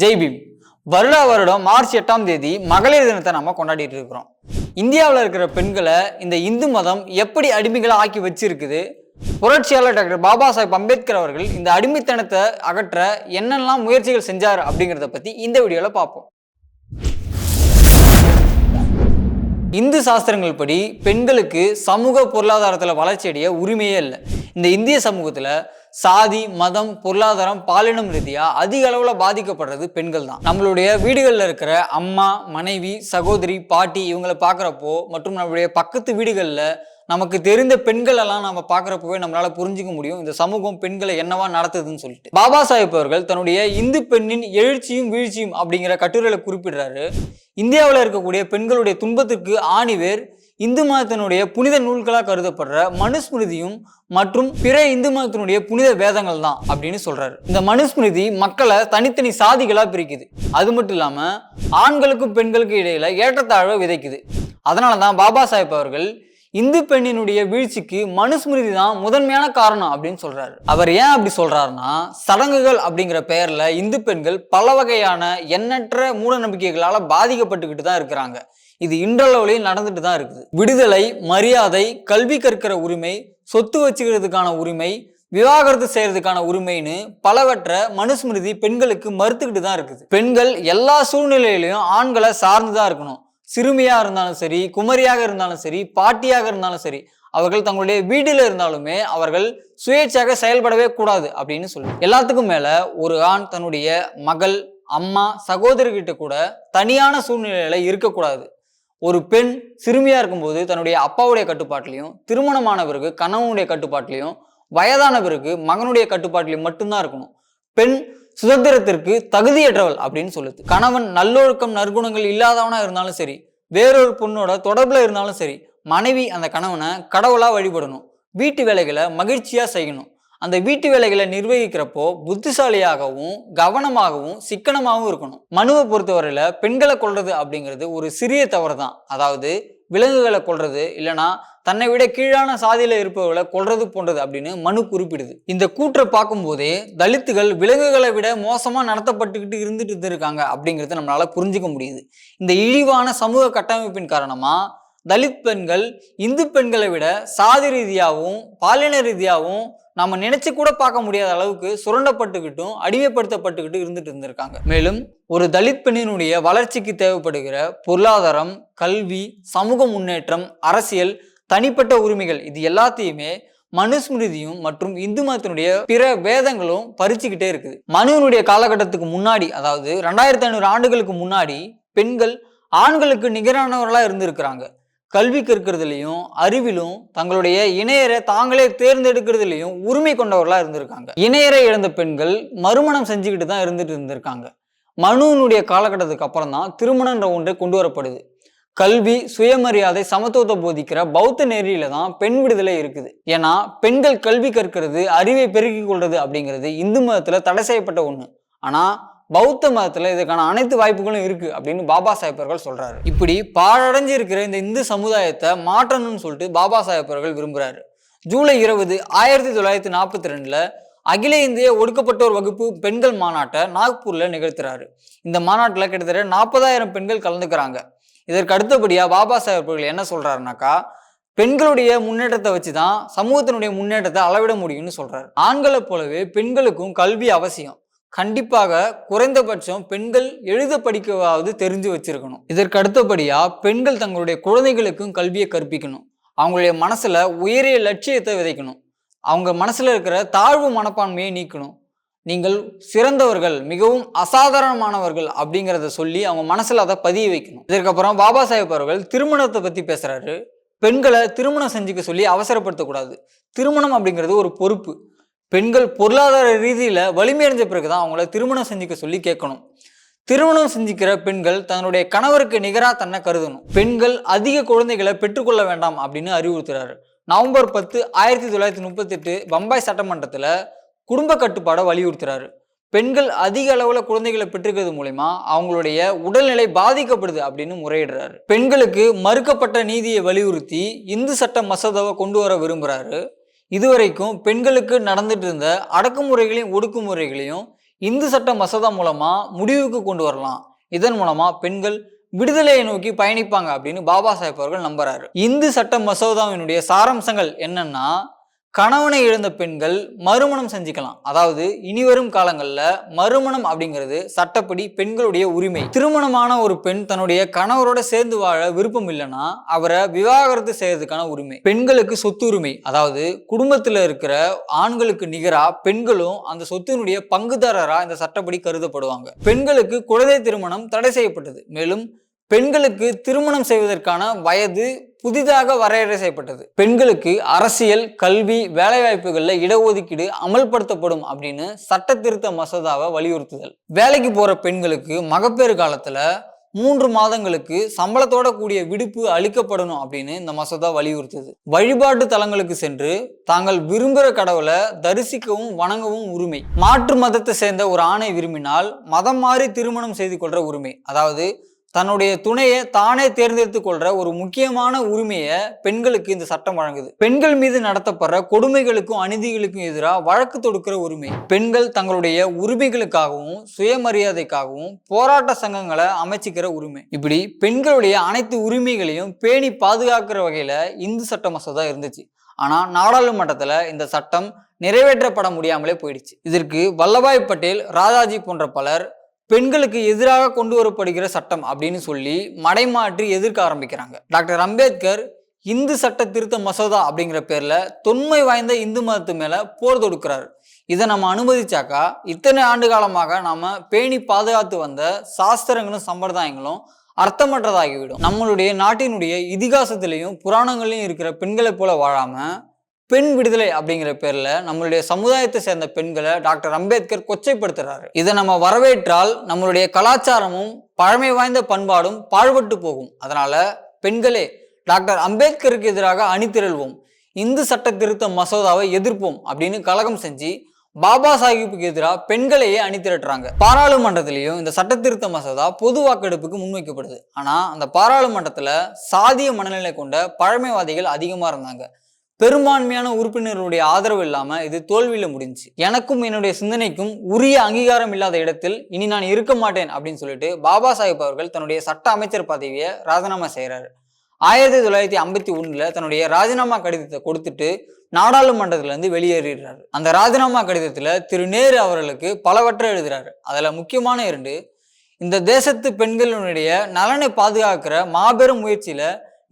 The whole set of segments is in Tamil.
ஜெய் பீம். வருடா வருடம் மார்ச் எட்டாம் தேதி மகளிர் தினத்தை நம்ம கொண்டாடிட்டு இருக்கிறோம். இந்தியாவில் இருக்கிற பெண்களை இந்த இந்து மதம் எப்படி அடிமைகளை ஆக்கி வச்சிருக்குது? புரட்சியாளர் டாக்டர் பாபா சாஹிப் அம்பேத்கர் அவர்கள் இந்த அடிமைத்தனத்தை அகற்ற என்னெல்லாம் முயற்சிகள் செஞ்சார் அப்படிங்கிறத பத்தி இந்த வீடியோவில் பார்ப்போம். இந்து சாஸ்திரங்கள் படி பெண்களுக்கு சமூக பொருளாதாரத்தில் வளர்ச்சி அடைய உரிமையே இல்லை. இந்த இந்திய சமூகத்தில் சாதி மதம் பொருளாதாரம் பாலினம் ரீதியா அதிக அளவில் பாதிக்கப்படுறது பெண்கள் தான் நம்மளுடைய வீடுகளில் இருக்கிற அம்மா மனைவி சகோதரி பாட்டி இவங்களை பார்க்குறப்போ மற்றும் நம்மளுடைய பக்கத்து வீடுகளில் நமக்கு தெரிந்த பெண்கள் எல்லாம் நம்ம பார்க்குறப்பவே நம்மளால புரிஞ்சுக்க முடியும். இந்த சமூகம் பெண்களை என்னவா நடத்துதுன்னு சொல்லிட்டு. பாபா சாஹிப் அவர்கள் தன்னுடைய இந்து பெண்ணின் எழுச்சியும் வீழ்ச்சியும் அப்படிங்கிற கட்டுரையில குறிப்பிடுறாரு. இந்தியாவில் இருக்கக்கூடிய பெண்களுடைய துன்பத்துக்கு ஆணிவேர் இந்து மதத்தினுடைய புனித நூல்களாக கருதப்படுற மனுஸ்மிருதியும் மற்றும் பிற இந்து மதத்தினுடைய புனித வேதங்கள் தான் அப்படின்னு சொல்றாரு. இந்த மனுஸ்மிருதி மக்களை தனித்தனி சாதிகளா பிரிக்குது. அது மட்டும் இல்லாம ஆண்களுக்கும் பெண்களுக்கும் இடையில ஏற்றத்தாழ்வை விதைக்குது. அதனால தான் பாபா சாஹேப் அவர்கள் இந்து பெண்ணினுடைய வீழ்ச்சிக்கு மனுஸ்மிருதி தான் முதன்மையான காரணம் அப்படின்னு சொல்றாரு. அவர் ஏன் அப்படி சொல்றாருன்னா சடங்குகள் அப்படிங்கிற பெயர்ல இந்து பெண்கள் பல வகையான எண்ணற்ற மூட நம்பிக்கைகளால பாதிக்கப்பட்டுக்கிட்டு தான் இருக்கிறாங்க. இது இன்றளவுலையும் நடந்துட்டு தான் இருக்குது. விடுதலை மரியாதை கல்வி கற்கிற உரிமை சொத்து வச்சுக்கிறதுக்கான உரிமை விவாகரத்து செய்யறதுக்கான உரிமைன்னு பலவற்றை மனுஸ்மிருதி பெண்களுக்கு மறுத்துக்கிட்டு தான் இருக்குது. பெண்கள் எல்லா சூழ்நிலையிலையும் ஆண்களை சார்ந்து தான் இருக்கணும். சிறுமியா இருந்தாலும் சரி குமரியாக இருந்தாலும் சரி பாட்டியாக இருந்தாலும் சரி அவர்கள் தங்களுடைய வீட்டில் இருந்தாலுமே அவர்கள் சுயேட்சையாக செயல்படவே கூடாது அப்படின்னு சொல்லு எல்லாத்துக்கும் மேல ஒரு ஆண் தன்னுடைய மகள் அம்மா சகோதரிகிட்ட கூட தனியான சூழ்நிலையில இருக்கக்கூடாது. ஒரு பெண் சிறுமியா இருக்கும்போது தன்னுடைய அப்பாவுடைய கட்டுப்பாட்டிலையும் திருமணமான பிறகு கணவனுடைய கட்டுப்பாட்டிலையும் வயதான பிறகு மகனுடைய கட்டுப்பாட்டிலையும் மட்டும்தான் இருக்கணும். பெண் சுதந்திரத்திற்கு தகுதியற்றவள் அப்படின்னு சொல்லுது. கணவன் நல்லொழுக்கம் நற்குணங்கள் இல்லாதவனா இருந்தாலும் சரி வேறொரு பொண்ணோட தொடர்புல இருந்தாலும் சரி மனைவி அந்த கணவனை கடவுளா வழிபடணும். வீட்டு வேலைகளை மகிழ்ச்சியா செய்யணும். அந்த வீட்டு வேலைகளை நிர்வகிக்கிறப்போ புத்திசாலியாகவும் கவனமாகவும் சிக்கனமாகவும் இருக்கணும். மனுவை பொறுத்தவரையில பெண்களை கொள்றது அப்படிங்கிறது ஒரு சிறிய தவறு தான் அதாவது விலங்குகளை கொள்றது இல்லைன்னா தன்னை விட கீழான சாதியில இருப்பவர்களை கொள்றது போன்றது அப்படின்னு மனு குறிப்பிடுது. இந்த கூற்றை பார்க்கும்போதே தலித்துகள் விலங்குகளை விட மோசமா நடத்தப்பட்டுக்கிட்டு இருந்துட்டு இருக்காங்க அப்படிங்கிறத நம்மளால புரிஞ்சுக்க முடியுது. இந்த இழிவான சமூக கட்டமைப்பின் காரணமா தலித் பெண்கள் இந்து பெண்களை விட சாதி ரீதியாகவும் பாலின ரீதியாகவும் நம்ம நினைச்சு கூட பார்க்க முடியாத அளவுக்கு சுரண்டப்பட்டுக்கிட்டும் அடிமைப்படுத்தப்பட்டுக்கிட்டு இருந்துட்டு இருந்திருக்காங்க. மேலும் ஒரு தலித் பெண்ணினுடைய வளர்ச்சிக்கு தேவைப்படுகிற பொருளாதாரம் கல்வி சமூக முன்னேற்றம் அரசியல் தனிப்பட்ட உரிமைகள் இது எல்லாத்தையுமே மனுஸ்மிருதியும் மற்றும் இந்து மதத்தினுடைய பிற வேதங்களும் பறிச்சுக்கிட்டே இருக்குது. மனுவினுடைய காலகட்டத்துக்கு முன்னாடி அதாவது ரெண்டாயிரத்தி ஐநூறு ஆண்டுகளுக்கு முன்னாடி பெண்கள் ஆண்களுக்கு நிகரானவர்களாக இருந்திருக்கிறாங்க. கல்வி கற்கிறதுலையும் அறிவிலும் தங்களுடைய இணையரை தாங்களே தேர்ந்தெடுக்கிறதுலையும் உரிமை கொண்டவர்களா இருந்திருக்காங்க. இணையரை இழந்த பெண்கள் மறுமணம் செஞ்சுக்கிட்டு தான் இருந்துட்டு இருந்திருக்காங்க. மனுவினுடைய காலகட்டத்துக்கு அப்புறம் தான் திருமணன்ற ஒன்றை கொண்டு வரப்படுது. கல்வி சுயமரியாதை சமத்துவத்தை போதிக்கிற பௌத்த நெறியில தான் பெண் விடுதலை இருக்குது. ஏன்னா பெண்கள் கல்வி கற்கிறது அறிவை பெருக்கிக் கொள்றது அப்படிங்கிறது இந்து மதத்துல தடை செய்யப்பட்ட ஒண்ணு. ஆனா பௌத்த மதத்தில் இதுக்கான அனைத்து வாய்ப்புகளும் இருக்கு அப்படின்னு பாபா சாஹேப் அவர்கள் சொல்றாரு. இப்படி பாழடைஞ்சு இருக்கிற இந்த இந்து சமுதாயத்தை மாற்றணும்னு சொல்லிட்டு பாபா சாஹேப் அவர்கள் விரும்புறாரு. ஜூலை இருபது ஆயிரத்தி தொள்ளாயிரத்தி நாற்பத்தி ரெண்டுல அகில இந்திய ஒடுக்கப்பட்டோர் வகுப்பு பெண்கள் மாநாட்டை நாக்பூர்ல நிகழ்த்துறாரு. இந்த மாநாட்டில் கிட்டத்தட்ட நாற்பதாயிரம் பெண்கள் கலந்துக்கிறாங்க. இதற்கு அடுத்தபடியா பாபா சாஹேப் அவர்கள் என்ன சொல்றாருனாக்கா பெண்களுடைய முன்னேற்றத்தை வச்சு தான் சமூகத்தினுடைய முன்னேற்றத்தை அளவிட முடியும்னு சொல்றாரு. ஆண்களை போலவே பெண்களுக்கும் கல்வி அவசியம். கண்டிப்பாக குறைந்தபட்சம் பெண்கள் எழுத படிக்கவாவது தெரிஞ்சு வச்சிருக்கணும். இதற்கு அடுத்தபடியா பெண்கள் தங்களுடைய குழந்தைகளுக்கும் கல்வியை கற்பிக்கணும். அவங்களுடைய மனசுல உயரிய லட்சியத்தை விதைக்கணும். அவங்க மனசுல இருக்கிற தாழ்வு மனப்பான்மையை நீக்கணும். நீங்கள் சிறந்தவர்கள் மிகவும் அசாதாரணமானவர்கள் அப்படிங்கிறத சொல்லி அவங்க மனசுல அதை பதிய வைக்கணும். இதற்கப்புறம் பாபா சாஹேப் அவர்கள் திருமணத்தை பத்தி பேசுறாரு. பெண்களை திருமணம் செஞ்சுக்க சொல்லி அவசரப்படுத்தக்கூடாது. திருமணம் அப்படிங்கிறது ஒரு பொறுப்பு. பெண்கள் பொருளாதார ரீதியில் வலிமையடைஞ்ச பிறகு தான் அவங்கள திருமணம் செஞ்சுக்க சொல்லி கேட்கணும். திருமணம் செஞ்சுக்கிற பெண்கள் தன்னுடைய கணவருக்கு நிகராக தன்னை கருதணும். பெண்கள் அதிக குழந்தைகளை பெற்றுக்கொள்ள வேண்டாம் அப்படின்னு அறிவுறுத்துறாரு. நவம்பர் பத்து ஆயிரத்தி தொள்ளாயிரத்தி முப்பத்தெட்டு பம்பாய் சட்டமன்றத்தில் குடும்ப கட்டுப்பாடை வலியுறுத்துறாரு. பெண்கள் அதிக அளவில் குழந்தைகளை பெற்றுக்கிறது மூலயமா அவங்களுடைய உடல்நிலை பாதிக்கப்படுது அப்படின்னு முறையிடுறாரு. பெண்களுக்கு மறுக்கப்பட்ட நீதியை வலியுறுத்தி இந்து சட்ட மசோதாவை கொண்டு வர விரும்புகிறாரு இதுவரைக்கும் பெண்களுக்கு நடந்துட்டு இருந்த அடக்குமுறைகளையும் ஒடுக்குமுறைகளையும் இந்து சட்ட மசோதா மூலமா முடிவுக்கு கொண்டு வரலாம். இதன் மூலமா பெண்கள் விடுதலையை நோக்கி பயணிப்பாங்க அப்படின்னு பாபா சாஹேப் அவர்கள் நம்புறாரு. இந்து சட்ட மசோதாவினுடைய சாராம்சங்கள் என்னன்னா கணவனை இழந்த பெண்கள் மறுமணம் செஞ்சுக்கலாம். அதாவது இனிவரும் காலங்களில் மறுமணம் அப்படிங்கிறது சட்டப்படி பெண்களுடைய உரிமை. திருமணமான ஒரு பெண் தன்னுடைய கணவரோட சேர்ந்து வாழ விருப்பம் இல்லைன்னா அவரை விவாகரத்து செய்யறதுக்கான உரிமை. பெண்களுக்கு சொத்து உரிமை அதாவது குடும்பத்தில் இருக்கிற ஆண்களுக்கு நிகரா பெண்களும் அந்த சொத்தினுடைய பங்குதாரரா இந்த சட்டப்படி கருதப்படுவாங்க. பெண்களுக்கு குழந்தை திருமணம் தடை செய்யப்பட்டது. மேலும் பெண்களுக்கு திருமணம் செய்வதற்கான வயது புதிதாக வரையறை செய்யப்பட்டது. பெண்களுக்கு அரசியல் கல்வி வேலைவாய்ப்புகளில் இடஒதுக்கீடு அமல்படுத்தப்படும் அப்படின்னு சட்ட திருத்த மசோதாவை வலியுறுத்துதல். வேலைக்கு போற பெண்களுக்கு மகப்பேறு காலத்துல மூன்று மாதங்களுக்கு சம்பளத்தோட கூடிய விடுப்பு அளிக்கப்படணும் அப்படின்னு இந்த மசோதா வலியுறுத்துது. வழிபாட்டு தலங்களுக்கு சென்று தாங்கள் விரும்புகிற கடவுளை தரிசிக்கவும் வணங்கவும் உரிமை. மாற்று மதத்தை சேர்ந்த ஒரு ஆணை விரும்பினால் மதம் மாறி திருமணம் செய்து கொள்ற உரிமை. அதாவது தன்னுடைய துணையை தானே தேர்ந்தெடுத்து கொள்ற ஒரு முக்கியமான உரிமையை பெண்களுக்கு இந்த சட்டம் வழங்குது. பெண்கள் மீது நடத்தப்படுற கொடுமைகளுக்கும் அநீதிகளுக்கும் எதிராக வழக்கு தொடுக்கிற உரிமை. பெண்கள் தங்களுடைய உரிமைகளுக்காகவும் சுயமரியாதைக்காகவும் போராட்ட சங்கங்களை அமைச்சிக்கிற உரிமை. இப்படி பெண்களுடைய அனைத்து உரிமைகளையும் பேணி பாதுகாக்கிற வகையில இந்து சட்ட மசோதா இருந்துச்சு. ஆனா நாடாளுமன்றத்துல இந்த சட்டம் நிறைவேற்றப்பட முடியாமலே போயிடுச்சு. இதற்கு வல்லபாய் பட்டேல் ராஜாஜி போன்ற பலர் பெண்களுக்கு எதிராக கொண்டு வரப்படுகிற சட்டம் அப்படின்னு சொல்லி மடைமாற்றி எதிர்க்க ஆரம்பிக்கிறாங்க. டாக்டர் அம்பேத்கர் இந்து சட்ட திருத்த மசோதா அப்படிங்கிற பேர்ல தொன்மை வாய்ந்த இந்து மதத்து மேல போர் தொடுக்கிறார். இதை நம்ம அனுமதிச்சாக்கா இத்தனை ஆண்டு காலமாக நாம பேணி பாதுகாத்து வந்த சாஸ்திரங்களும் சம்பிரதாயங்களும் அர்த்தமற்றதாகிவிடும். நம்மளுடைய நாட்டினுடைய இதிகாசத்திலையும் புராணங்களையும் இருக்கிற பெண்களை போல வாழாம பெண் விடுதலை அப்படிங்கிற பேர்ல நம்மளுடைய சமுதாயத்தை சேர்ந்த பெண்களை டாக்டர் அம்பேத்கர் கொச்சைப்படுத்துறாரு. இதை நம்ம வரவேற்றால் நம்மளுடைய கலாச்சாரமும் பழமை வாய்ந்த பண்பாடும் பாழ்பட்டு போகும். அதனால பெண்களே டாக்டர் அம்பேத்கருக்கு எதிராக அணிதிரள்வோம். இந்து சட்ட திருத்த மசோதாவை எதிர்ப்போம் அப்படின்னு கலகம் செஞ்சு பாபா சாஹிப்புக்கு எதிராக பெண்களையே அணிதிரட்டுறாங்க. பாராளுமன்றத்திலையும் இந்த சட்ட திருத்த மசோதா பொது வாக்கெடுப்புக்கு முன்வைக்கப்படுது. ஆனா அந்த பாராளுமன்றத்துல சாதிய மனநிலை கொண்ட பழமைவாதிகள் அதிகமா இருந்தாங்க. பெரும்பான்மையான உறுப்பினர்களுடைய ஆதரவு இல்லாமல் இது தோல்வியில் முடிஞ்சு எனக்கும் என்னுடைய சிந்தனைக்கும் உரிய அங்கீகாரம் இல்லாத இடத்தில் இனி நான் இருக்க மாட்டேன் அப்படின்னு சொல்லிட்டு பாபா சாஹிப் அவர்கள் தன்னுடைய சட்ட அமைச்சர் பதவியை ராஜினாமா செய்கிறாரு ஆயிரத்தி தொள்ளாயிரத்தி ஐம்பத்தி ஒன்றில் தன்னுடைய ராஜினாமா கடிதத்தை கொடுத்துட்டு நாடாளுமன்றத்திலேருந்து வெளியேறிடுறார் வெளியேறிடுறாரு. அந்த ராஜினாமா கடிதத்தில் திரு நேரு அவர்களுக்கு பலவற்றை எழுதுறாரு. அதில் முக்கியமான இரண்டு இந்த தேசத்து பெண்களினுடைய நலனை பாதுகாக்கிற மாபெரும் முயற்சியில்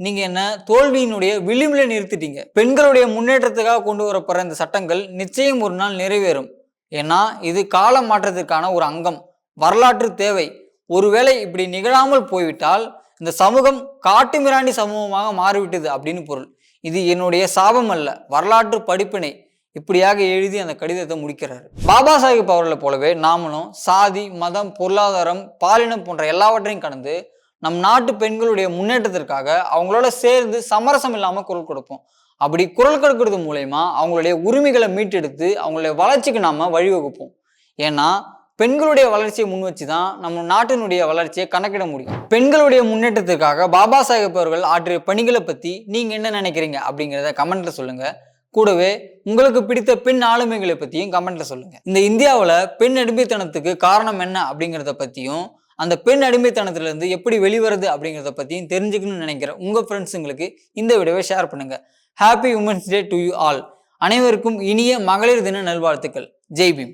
நீங்க என்ன தோல்வியினுடைய விளிம்புல நிறுத்திட்டீங்க. பெண்களுடைய முன்னேற்றத்துக்காக கொண்டு வரப்படுற இந்த சட்டங்கள் நிச்சயம் ஒரு நாள் நிறைவேறும். ஏன்னா இது கால மாற்றத்திற்கான ஒரு அங்கம் வரலாற்று தேவை. ஒருவேளை இப்படி நிகழாமல் போய்விட்டால் இந்த சமூகம் காட்டுமிராண்டி சமூகமாக மாறிவிட்டது அப்படின்னு பொருள். இது என்னுடைய சாபம் அல்ல வரலாற்று படிப்பினை இப்படியாக எழுதி அந்த கடிதத்தை முடிக்கிறார். பாபா சாஹிப் அவர்களை போலவே நாமளும் சாதி மதம் பொருளாதாரம் பாலினம் போன்ற எல்லாவற்றையும் கடந்து நம் நாட்டு பெண்களுடைய முன்னேற்றத்திற்காக அவங்களோட சேர்ந்து சமரசம் இல்லாமல் குரல் கொடுப்போம். அப்படி குரல் கொடுக்கறது மூலயமா அவங்களுடைய உரிமைகளை மீட்டெடுத்து அவங்களுடைய வளர்ச்சிக்கு நாம் வழிவகுப்போம். ஏன்னா பெண்களுடைய வளர்ச்சியை முன் வச்சு தான் நம்ம நாட்டினுடைய வளர்ச்சியை கணக்கிட முடியும். பெண்களுடைய முன்னேற்றத்திற்காக பாபா சாஹேப் அவர்கள் ஆற்றிய பணிகளை பற்றி நீங்கள் என்ன நினைக்கிறீங்க அப்படிங்கிறத கமெண்ட்டில் சொல்லுங்கள் கூடவே உங்களுக்கு பிடித்த பெண் ஆளுமைகளை பற்றியும் கமெண்ட்டில் சொல்லுங்கள் இந்த இந்தியாவில் பெண் அடிமைத்தனத்துக்கு காரணம் என்ன அப்படிங்கிறத பற்றியும் அந்த பெண் அடிமைத்தனத்திலிருந்து எப்படி வெளிவருது அப்படிங்கிறத பற்றியும் தெரிஞ்சுக்கணும்னு நினைக்கிற உங்கள் ஃப்ரெண்ட்ஸுங்களுக்கு இந்த வீடியோவை ஷேர் பண்ணுங்கள் happy women's day to you all அனைவருக்கும் இனிய மகளிர் தின நல்வாழ்த்துக்கள். ஜெய் பீம்.